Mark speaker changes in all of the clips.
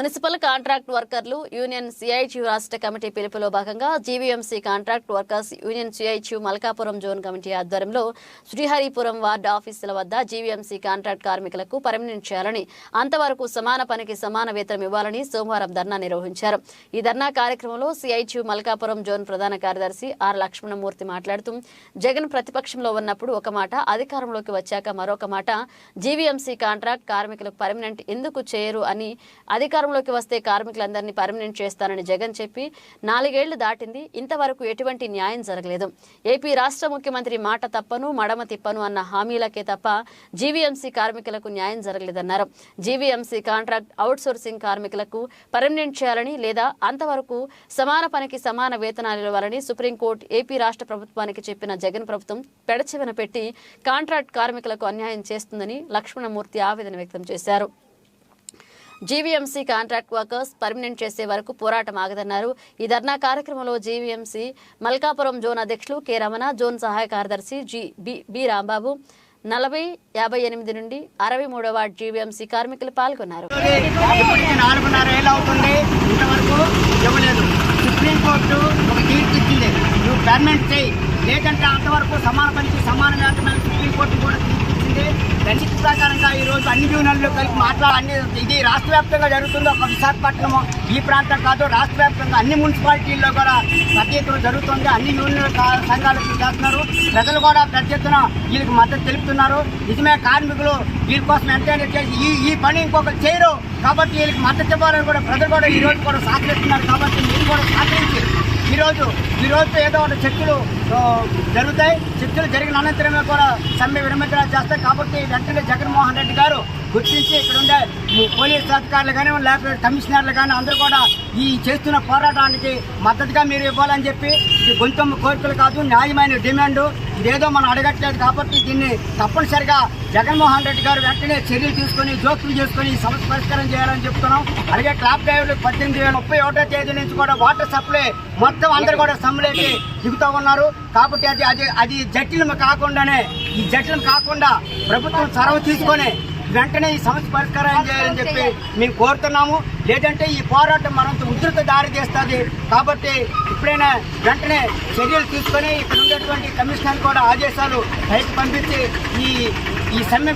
Speaker 1: Municipal contract వర్కర్లు union CITU రాష్ట్ర committee పిలుపులో భాగంగా GVMC contract workers union CITU Malkapuram zone committee ఆధ్వర్యంలో శ్రీహరిపురం వార్డు ఆఫీసుల వద్ద జీవీఎంసీ కాంట్రాక్ట్ కార్మికులకు పర్మినెంట్ చేయాలని అంతవరకు సమాన పనికి సమాన వేతనం ఇవ్వాలని సోమవారం ధర్నా నిర్వహించారు. ఈ ధర్నా కార్యక్రమంలో సిఐటియు మల్కాపురం జోన్ ప్రధాన కార్యదర్శి ఆర్ లక్ష్మణమూర్తి మాట్లాడుతూ జగన్ ప్రతిపక్షంలో ఉన్నప్పుడు ఒక మాట అధికారంలోకి వచ్చాక మరొక మాట జీవీఎంసీ కాంట్రాక్ట్ కార్మికులకు పర్మినెంట్ ఎందుకు చేయరు అని అధికారం అధికారంలోకి వస్తే కార్మికులందరినీ పర్మనెంట్ చేస్తానని జగన్ చెప్పి నాలుగేళ్ళు దాటింది. ఇంతవరకు ఎటువంటి న్యాయం జరగలేదు. ఏపీ రాష్ట్ర ముఖ్యమంత్రి మాట తప్పను మడమ తిప్పను అన్న హామీలకే తప్ప జీవీఎంసీ కార్మికులకు న్యాయం జరగలేదన్నారు. జీవీఎంసీ కాంట్రాక్ట్ అవుట్సోర్సింగ్ కార్మికులకు పర్మనెంట్ చేయాలని లేదా అంతవరకు సమాన పనికి సమాన వేతనాలు ఇవ్వాలని సుప్రీంకోర్టు ఏపీ రాష్ట్ర ప్రభుత్వానికి చెప్పిన జగన్ ప్రభుత్వం పెడచెవిన పెట్టి కాంట్రాక్ట్ కార్మికులకు అన్యాయం చేస్తుందని లక్ష్మణమూర్తి ఆవేదన వ్యక్తం చేశారు. జీవీఎంసీ కాంట్రాక్ట్ వర్కర్స్ పర్మినెంట్ చేసే వరకు పోరాటం ఆగదన్నారు. ఈ ధర్నా కార్యక్రమంలో జీవీఎంసీ మల్కాపురం జోన్ అధ్యక్షులు కె రమణ జోన్ సహాయ కార్యదర్శి జి బి రాంబాబు నలభై యాభై ఎనిమిది నుండి అరవై మూడవ వార్డు జీవీఎంసీ కార్మికులు పాల్గొన్నారు.
Speaker 2: నాలుగున్నర ఏళ్ళు సుప్రీంకోర్టు ఒక తీర్పు ఇచ్చింది. నువ్వు పర్మనెంట్ చేయి. లేదంటే అంతవరకు సమాన పనికి సమాన వేతనాలు సుప్రీంకోర్టు కూడా తీర్పు అయితే దాని ప్రకారంగా ఈ రోజు అన్ని యూనియన్లు కలిపి మాట్లాడ అన్ని ఇది రాష్ట్ర వ్యాప్తంగా జరుగుతుంది. ఒక విశాఖపట్నం ఈ ప్రాంతం కాదు రాష్ట్ర వ్యాప్తంగా అన్ని మున్సిపాలిటీల్లో కూడా ప్రత్యేకం జరుగుతుంది. అన్ని యూనియన్ సంఘాలు చేస్తున్నారు. ప్రజలు కూడా పెద్ద ఎత్తున వీళ్ళకి మద్దతు తెలుపుతున్నారు. నిజమే కార్మికులు వీళ్ళ కోసం ఎంతైనా చేసి ఈ ఈ పని ఇంకొకరు చేయరు. కాబట్టి వీళ్ళకి మద్దతు ఇవ్వాలని కూడా ప్రజలు కూడా ఈరోజు కూడా సహకరిస్తున్నారు. కాబట్టి మీరు కూడా సహకరించి ఈరోజు ఈ రోజుతో ఏదో ఒక చర్చలు జరుగుతాయి. చర్చలు జరిగిన అనంతరమే కూడా సమ్మె విరమించడం చేస్తాయి. కాబట్టి వెంటనే జగన్మోహన్ రెడ్డి గారు గుర్తించి ఇక్కడ ఉండే పోలీస్ అధికారులు కానీ లేకపోతే కమిషనర్లు కానీ అందరూ కూడా ఈ చేస్తున్న పోరాటానికి మద్దతుగా మీరు ఇవ్వాలని చెప్పి ఇది గొంతమ్మ కోరికలు కాదు న్యాయమైన డిమాండ్. ఇదేదో మనం అడగట్లేదు కాబట్టి దీన్ని తప్పనిసరిగా జగన్మోహన్ రెడ్డి గారు వెంటనే చర్యలు తీసుకొని జోక్యం చేసుకొని ఈ సమస్య పరిష్కారం చేయాలని చెప్తున్నాం. అలాగే క్లాబ్ డ్రైవర్లు పద్దెనిమిది వేల ముప్పై ఒకటో తేదీ నుంచి కూడా వాటర్ సప్లై మొత్తం అందరూ కూడా సమ్మెలోకి దిగుతూ ఉన్నారు. కాబట్టి అది అది అది జటిలం కాకుండానే ఈ జటిలం కాకుండా ప్రభుత్వం చొరవ తీసుకొని వెంటనే ఈ సమస్య పరిష్కారం చేయాలని చెప్పి మేము కోరుతున్నాము. లేదంటే ఈ పోరాటం మరింత ఉధృత దారి తీస్తుంది. కాబట్టి ఇప్పుడైనా వెంటనే చర్యలు తీసుకొని ఇక్కడ ఉండేటువంటి కమిషనర్ కూడా ఆదేశాలు బయటకు పంపించి ఈ ఈ సమ్మె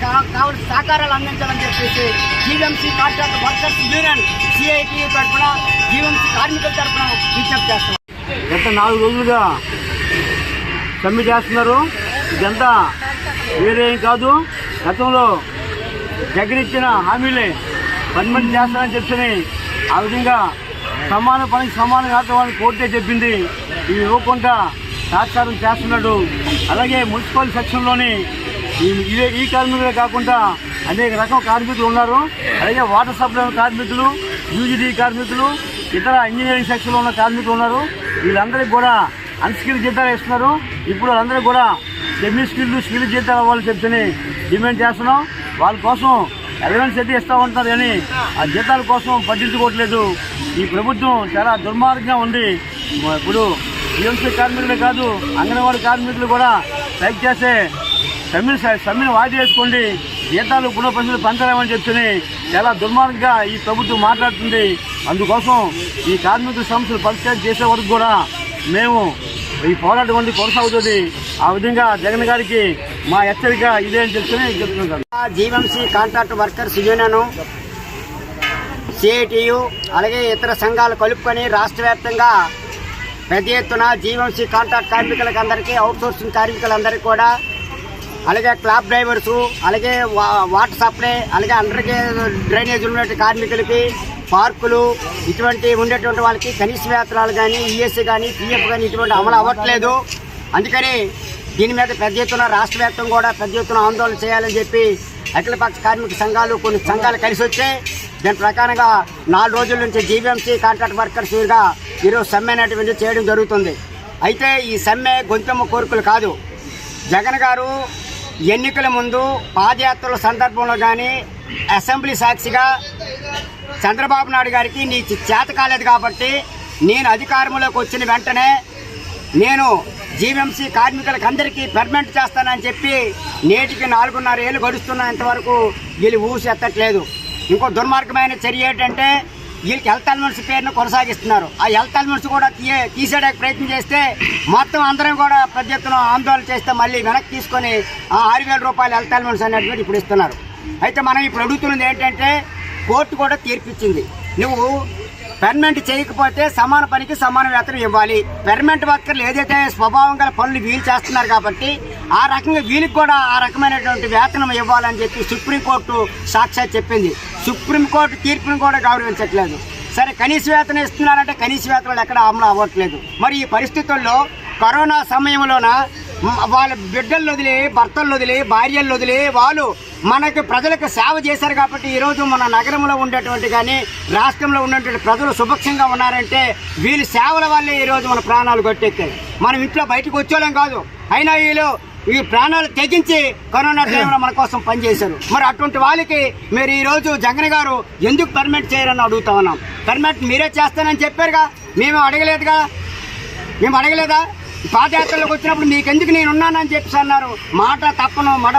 Speaker 2: కా- కావలసిన సహకారాలు అందించాలని చెప్పేసి GVMC contract workers union CIT తరఫున జీవీఎంసీ కార్మికుల తరఫున విజ్ఞప్తి చేస్తున్నాం.
Speaker 3: గత నాలుగు రోజులుగా సమ్మె చేస్తున్నారు. ఇదంతా వేరే కాదు. గతంలో దగ్గర ఇచ్చిన హామీలే పనిమని చేస్తానని చెప్తే ఆ విధంగా సమాన పనికి సమానం వేతనాన్ని కోర్టే చెప్పింది. ఈ ఇవ్వకుండా తాత్కారం చేస్తున్నాడు. అలాగే మున్సిపల్ సెక్షన్లోని ఇదే ఈ కార్మికులే కాకుండా అనేక రకం కార్మికులు ఉన్నారు. అలాగే వాటర్ సప్లై కార్మికులు యూజీడీ కార్మికులు ఇతర ఇంజనీరింగ్ సెక్షన్లో ఉన్న కార్మికులు ఉన్నారు. వీళ్ళందరికీ కూడా అన్స్కిల్ జీతాలు ఇస్తున్నారు. ఇప్పుడు వాళ్ళందరికీ కూడా సెమీ స్కిల్ స్కిల్ జీతాలు అవ్వాలని చెప్తే డిమాండ్ చేస్తున్నాం. వాళ్ళ కోసం అలవెన్స్ అయితే ఇస్తూ ఉంటారు కానీ ఆ జీతాల కోసం పట్టించుకోవట్లేదు. ఈ ప్రభుత్వం చాలా దుర్మార్గంగా ఉంది. ఇప్పుడు టీఎంసీ కార్మికులే కాదు అంగన్వాడీ కార్మికులు కూడా స్ట్రైక్ చేస్తే సమ్మెను సమ్మెను వాయిదా వేసుకోండి. జీతాలు పునఃపరిశీలన పెంచలేమని చెప్తుని చాలా దుర్మార్గంగా ఈ ప్రభుత్వం మాట్లాడుతుంది. అందుకోసం ఈ కార్మికుల సమస్యలు పరిష్కారం చేసే వరకు కూడా మేము ఈ పోరాటం ఉంది కొనసాగుతుంది. ఆ విధంగా జగన్ గారికి మా హెచ్చరిక ఇదే అని చెప్తూనే చెప్తున్నాం
Speaker 2: GVMC contract workers union CITU అలాగే ఇతర సంఘాలు కలుపుకొని రాష్ట్ర వ్యాప్తంగా పెద్ద ఎత్తున జీవంసీ కాంట్రాక్ట్ కార్మికులకు అందరికీ అవుట్సోర్సింగ్ కార్మికులందరికీ కూడా అలాగే క్లాబ్ డ్రైవర్సు అలాగే వా- వాటర్ సప్లై అలాగే అండర్ డ్రైనేజ్ ఉన్నటువంటి కార్మికులకి పార్కులు ఇటువంటి ఉండేటువంటి వాళ్ళకి కనీస వేతనాలు కానీ ఈఎస్సీ కానీ పిఎఫ్ కానీ ఇటువంటి అమలు అవ్వట్లేదు. అందుకని దీని మీద పెద్ద ఎత్తున రాష్ట్ర వ్యాప్తం కూడా పెద్ద ఎత్తున ఆందోళన చేయాలని చెప్పి అఖిలపక్ష కార్మిక సంఘాలు కొన్ని సంఘాలు కలిసి వచ్చాయి దాని ప్రకారంగా నాలుగు రోజుల నుంచి జీవీఎంసీ కాంట్రాక్ట్ వర్కర్స్గా ఈరోజు సమ్మె అనేటువంటి చేయడం జరుగుతుంది. అయితే ఈ సమ్మె గొంతెమ్మ కోరికలు కాదు. జగన్ గారు ఎన్నికల ముందు పాదయాత్రల సందర్భంలో కానీ అసెంబ్లీ సాక్షిగా చంద్రబాబు నాయుడు గారికి నీ చేత కాలేదు కాబట్టి నేను అధికారంలోకి వచ్చిన వెంటనే నేను జీవీఎంసీ కార్మికులకు అందరికీ పర్మనెంట్ చేస్తానని చెప్పి నేటికి నాలుగున్నర ఏళ్ళు గడుస్తున్నంత వరకు వీళ్ళు ఊసి ఎత్తట్లేదు ఇంకో దుర్మార్గమైన చర్య ఏంటంటే వీళ్ళకి హెల్త్ అలవెన్స్ పేరును కొనసాగిస్తున్నారు. ఆ హెల్త్ అలవెన్స్ కూడా తీయే తీసేయడానికి ప్రయత్నం చేస్తే మొత్తం అందరం కూడా పెద్ద ఎత్తున ఆందోళన చేస్తే మళ్ళీ వెనక్కి తీసుకొని ఆ ఆరు వేల రూపాయల హెల్త్ అలవెన్స్ అనేటువంటి ఇప్పుడు ఇస్తున్నారు. అయితే మనం ఇప్పుడు అడుగుతున్నది ఏంటంటే కోర్టు కూడా తీర్పిచ్చింది నువ్వు పెర్మనెంట్ చేయకపోతే సమాన పనికి సమాన వేతనం ఇవ్వాలి. పెర్మనెంట్ వర్కర్లు ఏదైతే స్వభావం గల పనులు వీలు చేస్తున్నారు కాబట్టి ఆ రకంగా వీళ్ళకి కూడా ఆ రకమైనటువంటి వేతనం ఇవ్వాలని చెప్పి సుప్రీంకోర్టు సాక్షాత్ చెప్పింది. సుప్రీంకోర్టు తీర్పును కూడా గౌరవించట్లేదు. సరే కనీస వేతనం ఇస్తున్నారంటే కనీస వేతనాలు ఎక్కడ అమలు అవ్వట్లేదు. మరి ఈ పరిస్థితుల్లో కరోనా సమయంలోన వాళ్ళ బిడ్డలు వదిలి భర్తలు వదిలి భార్యలు వదిలి వాళ్ళు మనకి ప్రజలకు సేవ చేశారు కాబట్టి ఈరోజు మన నగరంలో ఉండేటువంటి కానీ రాష్ట్రంలో ఉన్నటువంటి ప్రజలు సుభక్షంగా ఉన్నారంటే వీళ్ళ సేవల వల్లే ఈరోజు మన ప్రాణాలు కొట్టెక్కాయి మనం ఇంట్లో బయటకు వచ్చేవాళ్ళం కాదు. అయినా వీళ్ళు ఈ ప్రాణాలు తెగించి కరోనా టైంలో మన కోసం పనిచేశారు. మరి అటువంటి వాళ్ళకి మీరు ఈరోజు జగన్ గారు ఎందుకు పర్మిట్ చేయరని అడుగుతా ఉన్నాం. పర్మిట్ మీరే చేస్తానని చెప్పారుగా? మేము అడగలేదుగా? మేము అడగలేదా? పాదయాత్రలకు వచ్చినప్పుడు మీకెందుకు నేను ఉన్నానని చెప్పేసి అన్నారు. మాట తప్పను మడ